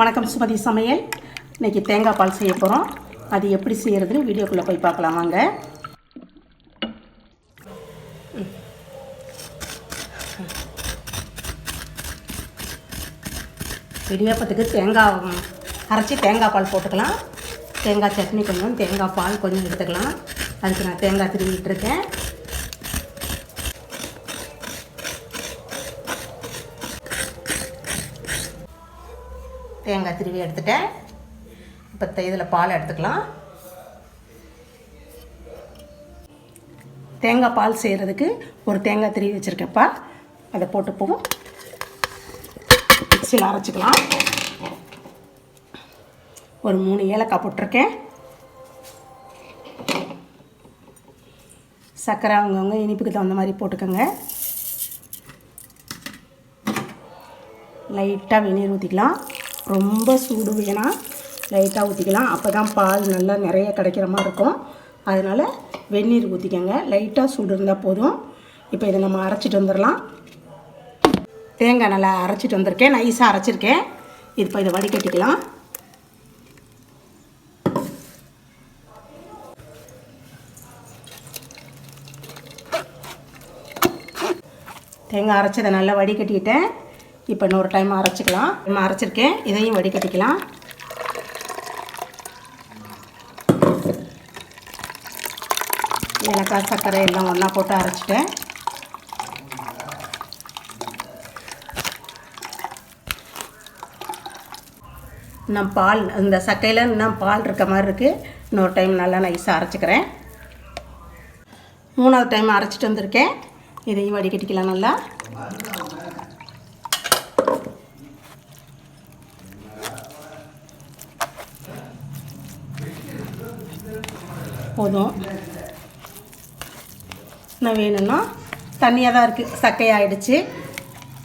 வணக்கம் சுமதி சமையல். இன்னைக்கு தேங்காய் பால் செய்ய போகிறோம் அது எப்படி செய்கிறதுன்னு வீடியோக்குள்ளே போய் பார்க்கலாம் வாங்க. இடியாப்பத்துக்கு தேங்காய் அரைச்சி தேங்காய் பால் போட்டுக்கலாம். தேங்காய் சட்னி கொஞ்சம் தேங்காய் பால் கொஞ்சம் எடுத்துக்கலாம். அதுக்கு நான் தேங்காய் திருவிட்டு இருக்கேன் தேங்காய் திருவி எடுத்துட்டேன். இப்போ இதில் பால் எடுத்துக்கலாம். தேங்காய் பால் செய்கிறதுக்கு ஒரு தேங்காய் திருவி வச்சுருக்கேன்ப்பா. அதை போட்டுப்போம். மிக்சியில் அரைச்சிக்கலாம். ஒரு மூணு ஏலக்காய் போட்டிருக்கேன். சர்க்கரை அவங்கவுங்க இனிப்புக்கு தகுந்த மாதிரி போட்டுக்கோங்க. லைட்டாக வெந்நீர் ஊற்றிக்கலாம் ரொம்ப சூடு. வேணால் லைட்டாக ஊற்றிக்கலாம் அப்போ தான் பால் நல்லா நிறைய கிடைக்கிற மாதிரி இருக்கும். அதனால் வெந்நீர் ஊற்றிக்கோங்க லைட்டாக சூடு இருந்தால் போதும். இப்போ இதை நம்ம அரைச்சிட்டு வந்துடலாம். தேங்காய் நல்லா அரைச்சிட்டு வந்திருக்கேன். நைஸாக அரைச்சிருக்கேன். இது இப்போ இதை வடிகட்டிக்கலாம். தேங்காய் அரைச்சதை நல்லா வடிகட்டிக்கிட்டேன் இப்போ இன்னொரு டைம் அரைச்சிக்கலாம். நம்ம அரைச்சிருக்கேன். இதையும் வடிகட்டிக்கலாம். ஏலக்காய் சர்க்கரை எல்லாம் ஒன்றா போட்டு அரைச்சிட்டேன். நான் பால் இந்த சக்கையில் இன்னும் பால் இருக்க மாதிரி இருக்குது இன்னொரு டைம் நல்லா நைஸாக அரைச்சிக்கிறேன். மூணாவது டைம் அரைச்சிட்டு வந்திருக்கேன். இதையும் வடிகட்டிக்கலாம் நல்லா. போதும். இன்னும் வேணும்னா தண்ணியாக தான் இருக்குது சக்கையாகிடுச்சு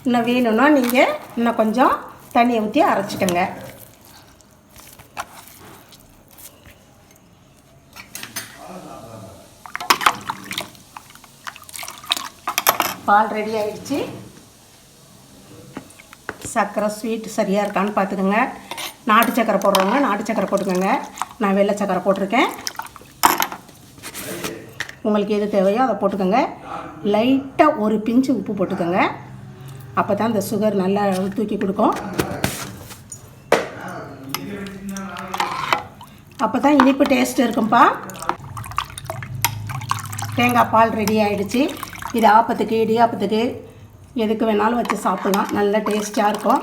இன்னும் வேணும்னா நீங்கள் இன்னும் கொஞ்சம் தண்ணியை ஊற்றி அரைச்சிக்கோங்க. பால் ரெடி ஆகிடுச்சி சர்க்கரை ஸ்வீட் சரியாக இருக்கான்னு பார்த்துக்கோங்க. நாட்டு சக்கரை போடுறவங்க நாட்டு சக்கரை போட்டுக்கோங்க. நான் வெள்ளை சக்கரை போட்டிருக்கேன். உங்களுக்கு எது தேவையோ அதை போட்டுக்கோங்க. லைட்டாக ஒரு பிஞ்சு உப்பு போட்டுக்கோங்க. அப்போ தான் இந்த சுகர் நல்லா தூக்கி கொடுக்கும். அப்போ தான் இனிப்பு டேஸ்ட் இருக்கும்ப்பா தேங்காய் பால் ரெடி ஆகிடுச்சு இது ஆப்பத்துக்கு இடியாப்பத்துக்கு எதுக்கு வேணாலும் வச்சு சாப்பிட்லாம். நல்லா டேஸ்ட்டாக இருக்கும்.